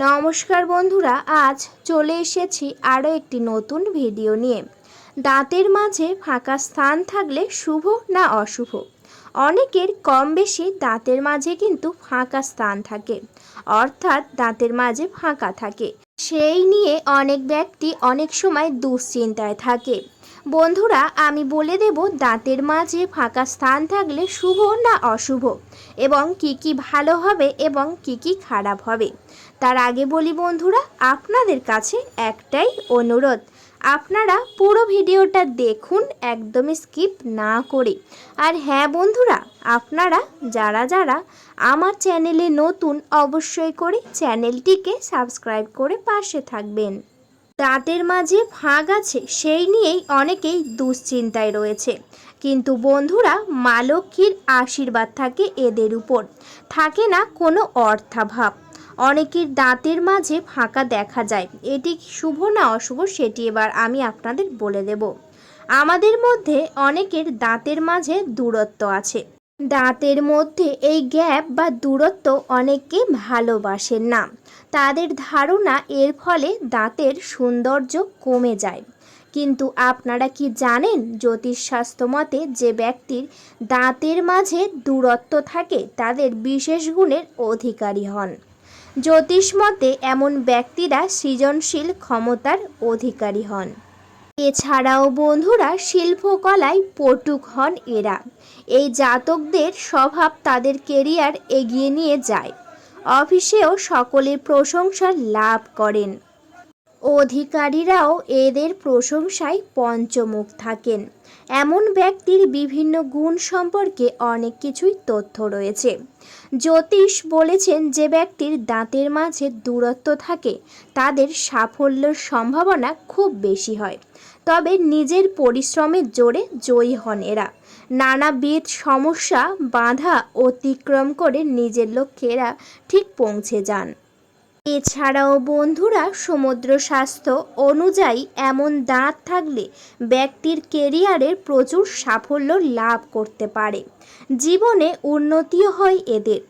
নমস্কার বন্ধুরা, আজ চলে এসেছি আরও একটি নতুন ভিডিও নিয়ে। দাঁতের মাঝে ফাঁকা স্থান থাকলে শুভ না অশুভ? অনেকের কম বেশি দাঁতের মাঝে কিন্তু ফাঁকা স্থান থাকে, অর্থাৎ দাঁতের মাঝে ফাঁকা থাকে। সেই নিয়ে অনেক ব্যক্তি অনেক সময় দুশ্চিন্তায় থাকে। বন্ধুরা, আমি বলে দেব দাঁতের মাঝে ফাঁকা স্থান থাকলে শুভ না অশুভ? এবং কি কি ভালো হবে এবং কি কি খারাপ হবে? তার আগে বলি বন্ধুরা, আপনাদের কাছে একটাই অনুরোধ। আপনারা পুরো ভিডিওটা দেখুন, একদমই স্কিপ না করে। আর হ্যাঁ বন্ধুরা, আপনারা যারা যারা আমার চ্যানেলে নতুন অবশ্যই করে চ্যানেলটিকে সাবস্ক্রাইব করে পাশে থাকবেন। দাঁতের মাঝে ফাঁক আছে, সেই নিয়েই অনেকেই দুশ্চিন্তায় রয়েছে। কিন্তু বন্ধুরা, মা লক্ষ্মীর আশীর্বাদ থাকে এদের উপর। থাকে না কোনো অর্থাভাব। অনেকের দাঁতের মাঝে ফাঁকা দেখা যায়। এটি শুভ না অশুভ সেটি এবার আমি আপনাদের বলে দেব। আমাদের মধ্যে অনেকের দাঁতের মাঝে দূরত্ব আছে। দাঁতের মধ্যে এই গ্যাপ বা দূরত্ব অনেকে ভালোবাসেন না। তাদের ধারণা এর ফলে দাঁতের সৌন্দর্য কমে যায়। কিন্তু আপনারা কি জানেন জ্যোতিষশাস্ত্র মতে যে ব্যক্তির দাঁতের মাঝে দূরত্ব থাকে, তাদের বিশেষ গুণের অধিকারী হন। জ্যোতিষ মতে এমন ব্যক্তিরা সৃজনশীল ক্ষমতার অধিকারী হন। এছাড়াও বন্ধুরা শিল্পকলায় পটুক হন এরা। এই জাতকদের স্বভাব তাদের কেরিয়ার এগিয়ে নিয়ে যায়। অফিসেও সকলের প্রশংসা লাভ করেন। অধিকারীরাও এদের প্রশংসায় পঞ্চমুখ থাকেন। এমন ব্যক্তির বিভিন্ন গুণ সম্পর্কে অনেক কিছুই তথ্য রয়েছে। জ্যোতিষ বলেছেন যে ব্যক্তির দাঁতের মাঝে দূরত্ব থাকে, তাদের সাফল্যের সম্ভাবনা খুব বেশি হয়। তবে নিজের পরিশ্রমের জোরে জয়ী হন এরা। নানাবিধ সমস্যা, বাধা অতিক্রম করে নিজের লক্ষ্যে এরা ঠিক পৌঁছে যান। এছাড়াও বন্ধুরা, সমুদ্র স্বাস্থ্য অনুযায়ী এমন দাঁত থাকলে ব্যক্তির কেরিয়ারের প্রচুর সাফল্য লাভ করতে পারে। জীবনে উন্নতিও হয় এদের।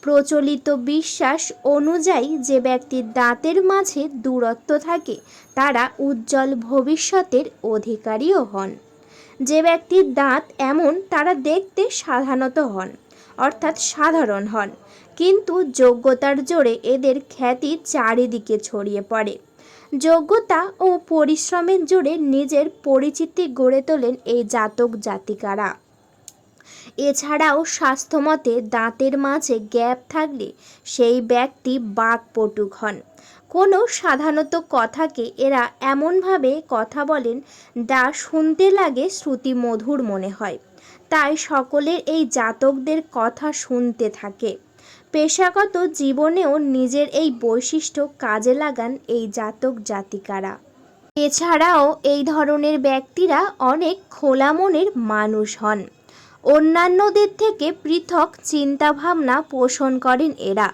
প্রচলিত বিশ্বাস অনুযায়ী যে ব্যক্তির দাঁতের মাঝে দূরত্ব থাকে, তারা উজ্জ্বল ভবিষ্যতের অধিকারীও হন। যে ব্যক্তির দাঁত এমন, তারা দেখতে সাধারণত হন। অর্থাৎ সাধারণ হন। কিন্তু যোগ্যতার জোরে এদের খ্যাতি চারিদিকে ছড়িয়ে পড়ে। যোগ্যতা ও পরিশ্রমের জোরে নিজের পরিচিতি গড়ে তোলেন এই জাতক জাতিকারা। এছাড়াও স্বাস্থ্যমতে দাঁতের মাঝে গ্যাপ থাকলে সেই ব্যক্তি বাকপটুক হন। কোনো সাধারণত কথাকে এরা এমনভাবে কথা বলেন, যা শুনতে লাগে শ্রুতি মধুর মনে হয়। তাই সকলের এই জাতকদের কথা শুনতে থাকে। পেশাগত জীবনেও নিজের এই বৈশিষ্ট্য কাজে লাগান এই জাতক জাতিকারা। এছাড়াও এই ধরনের ব্যক্তিরা অনেক খোলা মনের মানুষ হন। অন্যান্যদের থেকে পৃথক চিন্তাভাবনা পোষণ করেন এরা।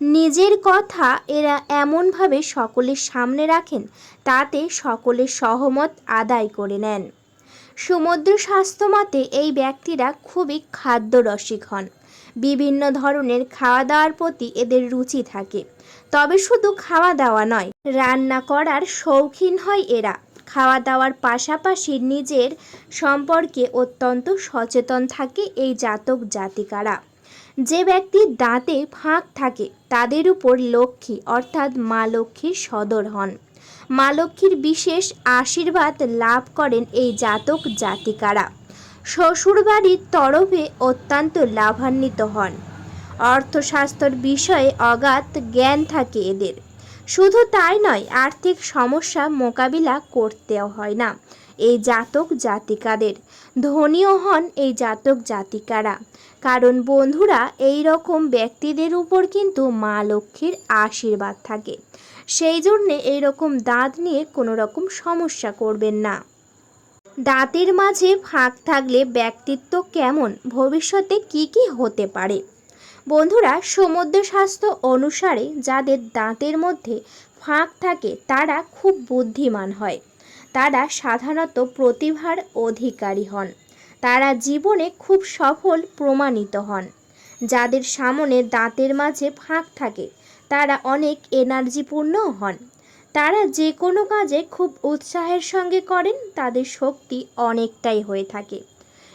নিজের কথা এরা এমনভাবে সকলের সামনে রাখেন, তাতে সকলের সহমত আদায় করে নেন। সমুদ্র স্বাস্থ্য মতে এই ব্যক্তিরা খুবই খাদ্যরসিক হন। বিভিন্ন ধরনের খাওয়া দাওয়ার প্রতি এদের রুচি থাকে। তবে শুধু খাওয়া দাওয়া নয়, রান্না করার শৌখিন হয় এরা। খাওয়া দাওয়ার পাশাপাশি নিজের সম্পর্কে অত্যন্ত সচেতন থাকে এই জাতক জাতিকারা। যে ব্যক্তির দাঁতে ফাঁক থাকে, তাদের উপর লক্ষ্মী অর্থাৎ মা লক্ষ্মীর সদর হন। মা লক্ষ্মীর বিশেষ আশীর্বাদ লাভ করেন এই জাতক জাতিকারা। শ্বশুরবাড়ির তরফে অত্যন্ত লাভান্বিত হন। অর্থশাস্ত্রের বিষয়ে অগাধ জ্ঞান থাকে এদের। শুধু তাই নয়, আর্থিক সমস্যা মোকাবিলা করতেও হয় না এই জাতক জাতিকাদের। ধনীও হন এই জাতক জাতিকারা। কারণ বন্ধুরা, এই রকম ব্যক্তিদের উপর কিন্তু মা লক্ষ্মীর আশীর্বাদ থাকে। সেই জন্যে এইরকম দাঁত নিয়ে কোনো রকম সমস্যা করবেন না। দাঁতের মাঝে ফাঁক থাকলে ব্যক্তিত্ব কেমন, ভবিষ্যতে কি কি হতে পারে? বন্ধুরা, সমুদ্র স্বাস্থ্য অনুসারে যাদের দাঁতের মধ্যে ফাঁক থাকে, তারা খুব বুদ্ধিমান হয়। তারা সাধারণত প্রতিভার অধিকারী হন। তারা জীবনে খুব সফল প্রমাণিত হন। যাদের সামনে দাঁতের মাঝে ফাঁক থাকে তারা অনেক এনার্জিপূর্ণ হন। তারা যে কোনো কাজে খুব উৎসাহের সঙ্গে করেন, তাদের শক্তি অনেকটাই হয়ে থাকে।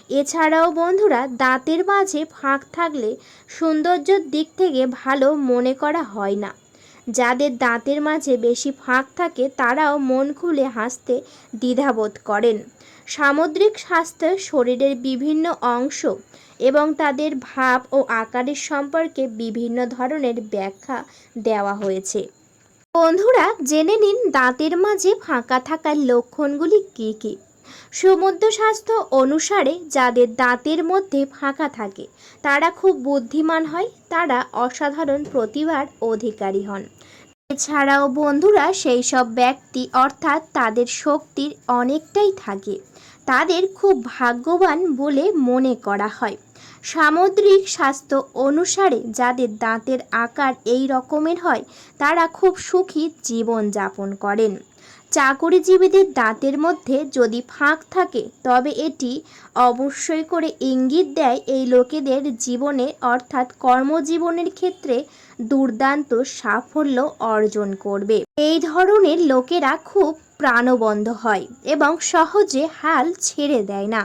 এছাড়াও বন্ধুরা, দাঁতের মাঝে ফাঁক থাকলে সৌন্দর্যের দিক থেকে ভালো মনে করা হয় না। যাদের দাঁতের মাঝে বেশি ফাঁক থাকে তারাও মন খুলে হাসতে দ্বিধাবোধ করেন। সামুদ্রিক স্বাস্থ্য শরীরের বিভিন্ন অংশ এবং তাদের ভাব ও আকারের সম্পর্কে বিভিন্ন ধরনের ব্যাখ্যা দেওয়া হয়েছে। বন্ধুরা, জেনে নিন দাঁতের মাঝে ফাঁকা থাকার লক্ষণগুলি কী কী। সমুদ্র স্বাস্থ্য অনুসারে যাদের দাঁতের মধ্যে ফাঁকা থাকে, তারা খুব বুদ্ধিমান হয়, তারা অসাধারণ প্রতিভার অধিকারী হন। এছাড়াও বন্ধুরা, সেই সব ব্যক্তি অর্থাৎ তাদের শক্তির অনেকটাই থাকে। তাদের খুব ভাগ্যবান বলে মনে করা হয়। সামুদ্রিক স্বাস্থ্য অনুসারে যাদের দাঁতের আকার এই রকমের হয়, তারা খুব সুখী জীবন যাপন করেন। চাকরিজীবীদের দাঁতের মধ্যে যদি ফাঁক থাকে, তবে এটি অবশ্যই করে ইঙ্গিত দেয় এই লোকেদের জীবনে, অর্থাৎ কর্মজীবনের ক্ষেত্রে দুর্দান্ত সাফল্য অর্জন করবে। এই ধরনের লোকেরা খুব প্রাণবন্ধ হয় এবং সহজে হাল ছেড়ে দেয় না।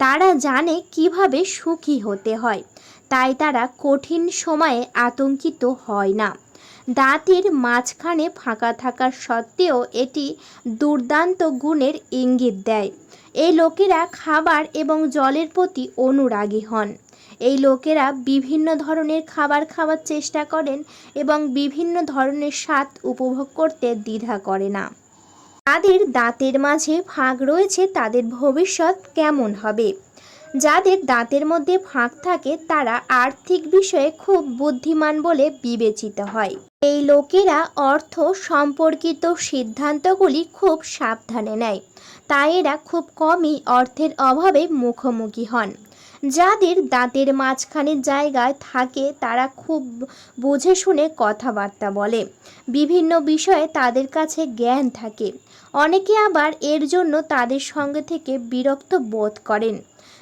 তারা জানে কীভাবে সুখী হতে হয়, তাই তারা কঠিন সময়ে আতঙ্কিত হয় না। দাঁতের মাঝখানে ফাঁকা থাকার সত্ত্বেও এটি দুর্দান্ত গুণের ইঙ্গিত দেয়। এই লোকেরা খাবার এবং জলের প্রতি অনুরাগী হন। এই লোকেরা বিভিন্ন ধরনের খাবার খাওয়ার চেষ্টা করেন এবং বিভিন্ন ধরনের স্বাদ উপভোগ করতে দ্বিধা করে না। যাদের দাঁতের মাঝে ফাঁক রয়েছে, তাদের ভবিষ্যৎ কেমন হবে? যাদের দাঁতের মধ্যে ফাঁক থাকে, তারা আর্থিক বিষয়ে খুব বুদ্ধিমান বলে বিবেচিত হয়। এই লোকেরা অর্থ সম্পর্কিত সিদ্ধান্তগুলি খুব সাবধানে নেয়। তাই এরা খুব কমই অর্থের অভাবে মুখোমুখি হন। যাদের দাঁতের মাঝখানে জায়গায় থাকে, তারা খুব বুঝে শুনে কথাবার্তা বলে। বিভিন্ন বিষয়ে তাদের কাছে জ্ঞান থাকে। অনেকে আবার এর জন্য তাদের সঙ্গে থেকে বিরক্ত বোধ করেন।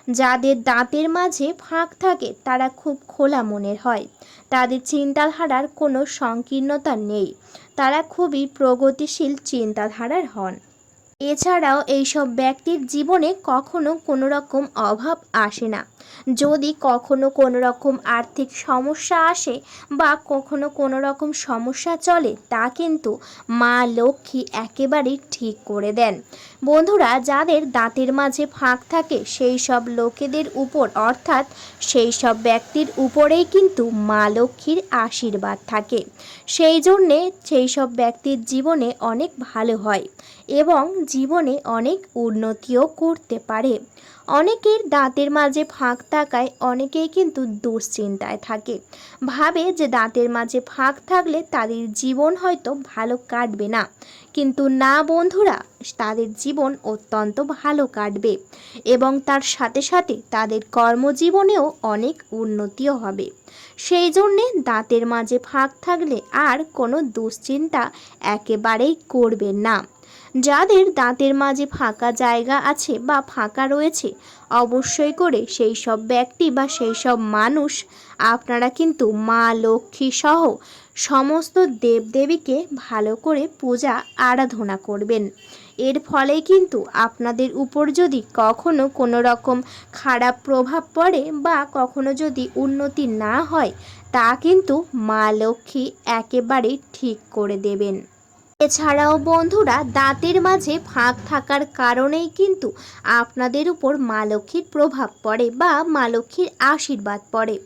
যাদের দাঁতের মাঝে ফাঁক থাকে, তারা খুব খোলা মনের হয়। তাদের চিন্তাধারার কোনো সংকীর্ণতা নেই। তারা খুবই প্রগতিশীল চিন্তাধারার হন। এছাড়াও এইসব ব্যক্তির জীবনে কখনো কোনো রকম অভাব আসে না। যদি কখনো কোনো রকম আর্থিক সমস্যা আসে বা কখনো কোনো রকম সমস্যা চলে, তা কিন্তু মা লক্ষ্মী একেবারেই ঠিক করে দেন। বন্ধুরা, যাদের দাঁতের মাঝে ফাঁক থাকে, সেই সব লোকেদের উপর, অর্থাৎ সেই সব ব্যক্তির উপরেই কিন্তু মা লক্ষ্মীর আশীর্বাদ থাকে। সেই জন্যে সেই সব ব্যক্তির জীবনে অনেক ভালো হয় এবং জীবনে অনেক উন্নতিও করতে পারে। অনেকের দাঁতের মাঝে ফাঁক থাকায় অনেকেই কিন্তু দুশ্চিন্তায় থাকে। ভাবে যে দাঁতের মাঝে ফাঁক থাকলে তাদের জীবন হয়তো ভালো কাটবে না। কিন্তু না, বন্ধুরা, তাদের জীবন অত্যন্ত ভালো কাটবে এবং তার সাথে সাথে তাদের কর্মজীবনেও অনেক উন্নতিও হবে। সেই জন্যে দাঁতের মাঝে ফাঁক থাকলে আর কোনো দুশ্চিন্তা একেবারেই করবেন না। যাদের দাঁতের মাঝে ফাঁকা জায়গা আছে বা ফাঁকা রয়েছে, অবশ্যই করে সেই সব ব্যক্তি বা সেই সব মানুষ, আপনারা কিন্তু মা, লক্ষ্মী সহ সমস্ত দেবদেবীকে ভালো করে পূজা, আরাধনা করবেন। এর ফলে কিন্তু আপনাদের উপর যদি কখনো কোনো রকম খারাপ প্রভাব পড়ে বা কখনো যদি উন্নতি না হয়, তা কিন্তু মা, লক্ষ্মী একেবারে ঠিক করে দেবেন। এছাড়াও বন্ধুরা, দাঁতের মাঝে ফাঁক থাকার কারণেই কিন্তু আপনাদের উপর মা লক্ষ্মীর প্রভাব পড়ে বা মা লক্ষ্মীর আশীর্বাদ পড়ে।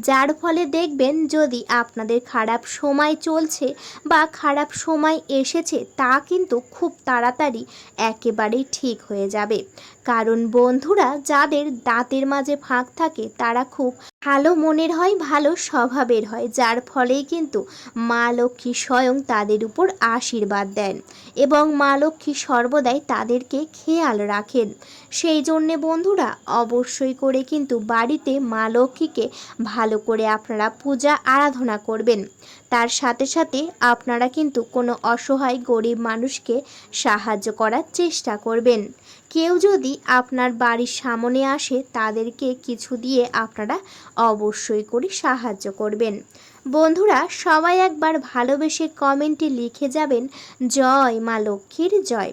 যার ফলে দেখবেন যদি আপনাদের খারাপ সময় চলছে বা খারাপ সময় এসেছে, তা কিন্তু খুব তাড়াতাড়ি একেবারেই ঠিক হয়ে যাবে। কারণ বন্ধুরা যাদের দাঁতের মাঝে ফাঁক থাকে, তারা খুব ভালো মনের হয়, ভালো স্বভাবের হয়, যার ফলেই কিন্তু মা লক্ষ্মী স্বয়ং তাদের উপর আশীর্বাদ দেন এবং মা লক্ষ্মী সর্বদাই তাদেরকে খেয়াল রাখেন। সেই জন্যে বন্ধুরা অবশ্যই করে কিন্তু বাড়িতে মা লক্ষ্মীকে ভালো করে আপনারা পূজা আরাধনা করবেন। তার সাথে সাথে আপনারা কিন্তু কোনো অসহায় গরিব মানুষকে সাহায্য করার চেষ্টা করবেন। কেউ যদি আপনার বাড়ির সামনে আসে, তাদেরকে কিছু দিয়ে আপনারা অবশ্যই করে সাহায্য করবেন। বন্ধুরা, সবাই একবার ভালোবেসে কমেন্টে লিখে যাবেন, জয় মা লক্ষ্মীর জয়।